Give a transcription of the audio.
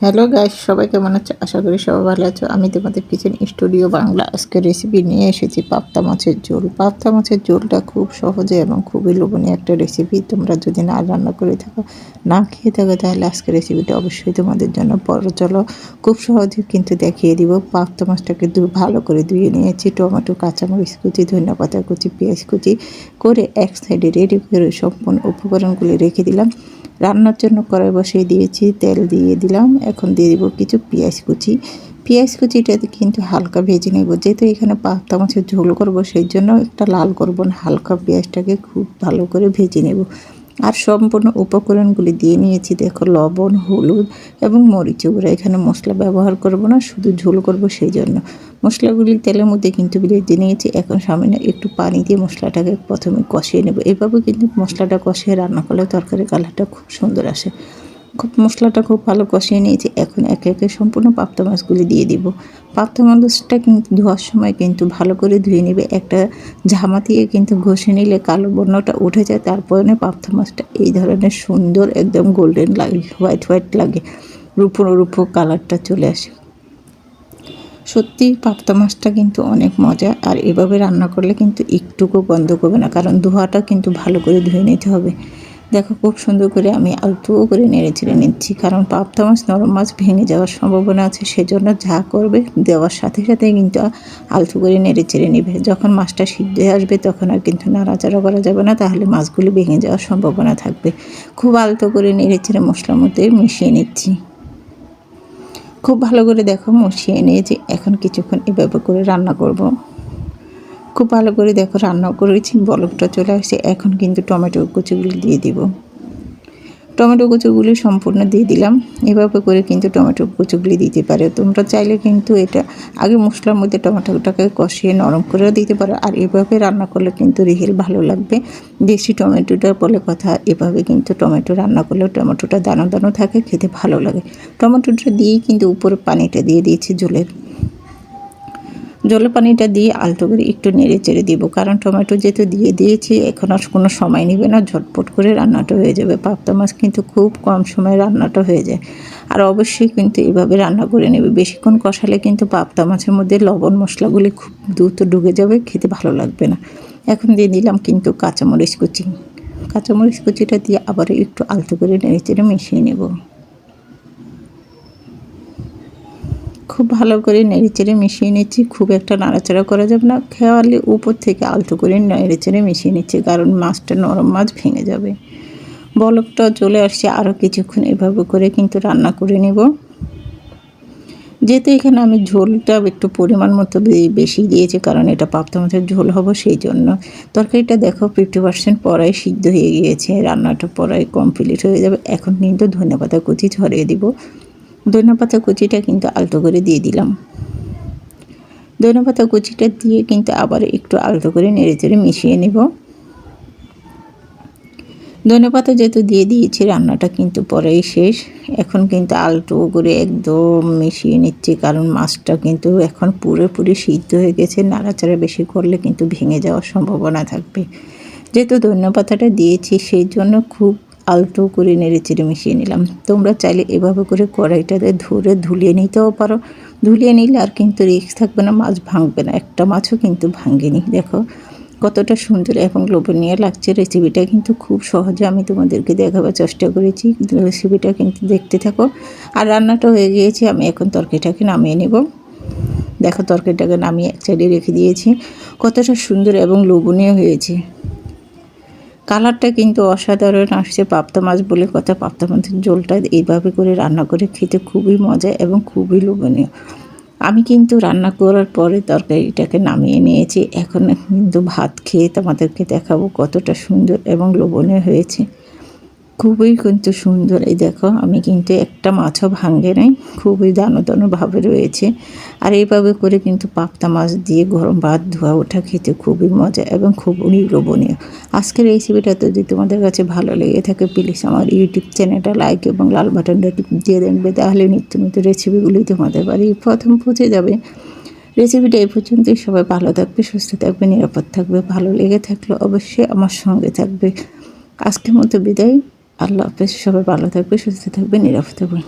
Hello guys সবাই কেমন আছো? আশা করি সবাই ভালো আছো। আমি তোমাদের কিচেন স্টুডিও বাংলা আজকে রেসিপি নিয়ে এসেছি পাপ্তা মাছের ঝোল। পাপ্তা মাছের ঝোলটা খুব সহজে এবং খুবই লোভনীয় একটা রেসিপি তোমরা যদি না রান্না করে থাকো, না খেয়ে থাকো, তাহলে আজকে রেসিপিটা অবশ্যই তোমাদের জন্য বড়। চলো, খুব সহজে কিন্তু দেখিয়ে দিব। পাপ্তা মাছটাকে দু ভালো করে ধুয়ে নিয়েছি। টমেটো, কাঁচামরিচ কুচি, ধনিয়া পাতা কুচি, পেঁয়াজ কুচি করে এক সাইডে রেডি করে সম্পূর্ণ উপকরণগুলি রেখে দিলাম। রান্নার জন্য কড়াই বসিয়ে দিয়েছি, তেল দিয়ে দিলাম। এখন দিয়ে দিব কিছু পেঁয়াজ কুচি। পেঁয়াজ কুচিটা কিন্তু হালকা ভেজে নেব। যেহেতু এখানে পাতা মাছের ঝোল করব, সেই জন্য একটা লাল করব না, হালকা পেঁয়াজটাকে খুব ভালো করে ভেজে নেব। আর সম্পূর্ণ উপকরণগুলি দিয়ে নিয়েছি। দেখো, লবণ, হলুদ এবং মরিচ। গুঁড়া এখানে মশলা ব্যবহার করব না, শুধু ঝোল করব সেই জন্য মশলাগুলি তেলের মধ্যে কিন্তু দিয়ে নিয়েছি। এখন সামনে একটু পানি দিয়ে মশলাটাকে প্রথমে কষিয়ে নেব। এভাবে কিন্তু মশলাটা কষিয়ে রান্না করলে তরকারি কালারটা খুব সুন্দর আসে। মশলাটা খুব ভালো কষিয়ে নিয়েছি। এখন একে একে সম্পূর্ণ পাপ্তা মাছগুলি দিয়ে দিব। পাপ্তা মাছটা কিন্তু ধোয়ার সময় কিন্তু ভালো করে ধুয়ে নেবে। একটা ঝামা দিয়ে কিন্তু ঘষে নিলে কালো বর্ণটা উঠে যায়। তারপরে পাপ্তা মাছটা এই ধরনের সুন্দর একদম গোল্ডেন লাগে হোয়াইট হোয়াইট লাগে। রূপো রূপো কালারটা চলে আসে। সত্যি পাপ্তা মাছটা কিন্তু অনেক মজা। আর এভাবে রান্না করলে কিন্তু একটুকু বন্ধ করবে না। কারণ ধোয়াটা কিন্তু ভালো করে ধুয়ে নিতে হবে। দেখো, খুব সুন্দর করে আমি আলতুও করে নেড়ে ছেড়ে নিচ্ছি, কারণ পাবদা মাছ নরম মাছ ভেঙে যাওয়ার সম্ভাবনা আছে, সেজন্য যা করবে দেওয়ার সাথে সাথে কিন্তু আলতু করে নেড়ে চেড়ে নেবে। যখন মাছটা সিদ্ধ আসবে তখন আর কিন্তু নাড়াচাড়া করা যাবে না, তাহলে মাছগুলি ভেঙে যাওয়ার সম্ভাবনা থাকবে। খুব আলতো করে নেড়ে চেড়ে মশলার মধ্যে মিশিয়ে নিচ্ছি। খুব ভালো করে দেখো, মিশিয়ে নিয়েছি এখন কিছুক্ষণ এভাবে করে রান্না করব। খুব ভালো করে দেখো রান্না করেছি, বলকটা চলে আসছে। এখন কিন্তু টমেটো কুচিগুলি দিয়ে দিব। টমেটো কুচুগুলি সম্পূর্ণ দিয়ে দিলাম। এভাবে করে কিন্তু টমেটো কুচুগুলি দিতে পারে। তোমরা চাইলে কিন্তু এটা আগে মশলার মধ্যে টমেটোটাকে কষিয়ে নরম করেও দিতে পারো। আর এভাবে রান্না করলে কিন্তু রিহেল ভালো লাগবে। দেশি টমেটোটা বলে কথা, এভাবে কিন্তু টমেটো রান্না করলেও টমেটোটা দানো দানো থাকে, খেতে ভালো লাগে। টমেটোটা দিয়েই কিন্তু উপরে পানিটা দিয়ে দিয়েছি জলের জলের পানিটা দিয়ে আলতো করে একটু নেড়ে চেড়ে দিব, কারণ টমেটো যেহেতু দিয়ে দিয়েছি, এখন আর কোনো সময় নেবে না, ঝটপট করে রান্নাটা হয়ে যাবে। পাপ্তা মাছ কিন্তু খুব কম সময়ে রান্নাটা হয়ে যায়। আর অবশ্যই কিন্তু এভাবে রান্না করে নেবে। বেশিক্ষণ কষালে কিন্তু পাপ্তা মাছের মধ্যে লবণ মশলাগুলি খুব দ্রুত ঢুকে যাবে, খেতে ভালো লাগবে না। এখন দিয়ে দিলাম কিন্তু কাঁচামরিচ কুচি। কাঁচামরিচ কুচিটা দিয়ে আবার একটু আলতো করে নেড়ে চেড়ে মিশিয়ে নেব। খুব ভালো করে নেড়েচেড়ে মিশিয়ে নিচ্ছি। খুব একটা নাড়াচাড়া করা যাবে না। খেয়ালে উপর থেকে আলতো করে নেড়েচেড়ে মিশিয়ে নিচ্ছি, কারণ মাছটা নরম মাছ ভেঙে যাবে। বলকটা চলে আসছে আরও কিছুক্ষণ এভাবে করে কিন্তু রান্না করে নেব। যেহেতু এখানে আমি ঝোলটা একটু পরিমাণ মতো বেশি দিয়েছি, কারণ এটা পাপ্তা মাছের ঝোল হব সেই জন্য। তরকারিটা দেখো ফিফটি পার্সেন্ট পরাই সিদ্ধ হয়ে গিয়েছে, রান্নাটা পরাই কমপ্লিট হয়ে যাবে। এখন কিন্তু ধনেপাতা কুচি ছড়িয়ে দিব। ধনেপাতা কুচিটা কিন্তু আলতো করে দিয়ে দিলাম। ধনেপাতা কুচিটা দিয়ে কিন্তু আবার একটু আলতো করে নেড়ে চেড়ে মিশিয়ে নেব। ধনেপাতা যেহেতু দিয়ে দিয়েছি, রান্নাটা কিন্তু পরেই শেষ। এখন কিন্তু আলতো করে একদম মিশিয়ে নিচ্ছি, কারণ মাছটা কিন্তু এখন পুরোপুরি সিদ্ধ হয়ে গেছে। নাড়াচাড়া বেশি করলে কিন্তু ভেঙে যাওয়ার সম্ভাবনা থাকবে। যেহেতু ধন্যপাতাটা দিয়েছি, সেই জন্য খুব আলতো করে নেড়ে চেড়ে মিশিয়ে নিলাম। তোমরা চাইলে এভাবে করে কড়াইটাতে ধরে ধুলিয়ে নিতেও পারো। ধুলিয়ে নিলে আর কিন্তু রিক্স থাকবে না, মাছ ভাঙবে না। একটা মাছও কিন্তু ভাঙেনি। দেখো কতটা সুন্দর এবং লোভনীয় লাগছে রেসিপিটা কিন্তু খুব সহজে আমি তোমাদেরকে দেখাবার চেষ্টা করেছি। রেসিপিটা কিন্তু দেখতে থাকো। আর রান্নাটা হয়ে গিয়েছে, আমি এখন তরকারিটাকে নামিয়ে নেব। দেখো তরকারিটাকে নামিয়ে এক সাইডে রেখে দিয়েছি। কতটা সুন্দর এবং লোভনীয় হয়েছে। কালারটা কিন্তু অসাধারণ আসছে পাপ্তা মাছ বলে কথা। পাপ্তা মাছের ঝোলটা এইভাবে করে রান্না করে খেতে খুবই মজা এবং খুবই লোভনীয়। আমি কিন্তু রান্না করার পরে তরকারিটাকে নামিয়ে নিয়েছি। এখন কিন্তু ভাত খেয়ে তোমাদেরকে দেখাবো কতটা সুন্দর এবং লোভনীয় হয়েছে। খুবই কিন্তু সুন্দর। এই দেখো, আমি কিন্তু একটা মাছও ভাঙ্গে নাই, খুবই দানো দানোভাবে রয়েছে। আর এইভাবে করে কিন্তু পাপ্তা মাছ দিয়ে গরম ভাত, ধোয়া, ওঠা খেতে খুবই মজা এবং খুবই লোভনীয়। আজকের রেসিপিটা যদি তোমাদের কাছে ভালো লেগে থাকে প্লিজ আমার ইউটিউব চ্যানেলটা লাইক এবং লাল বাটনটা দিয়ে দেখবে। তাহলে নিত্য নতুন রেসিপিগুলি তোমাদের বাড়ি প্রথম পৌঁছে যাবে। রেসিপিটা এই পর্যন্তই। সবাই ভালো থাকবে, সুস্থ থাকবে, নিরাপদ থাকবে, ভালো লেগে থাকলে অবশ্যই আমার সঙ্গে থাকবে। আজকের মতো বিদায়। আল্লাহ হাফেজ সবাই ভালো থাকবে সুস্থ থাকবে নিরাপদ থাকবে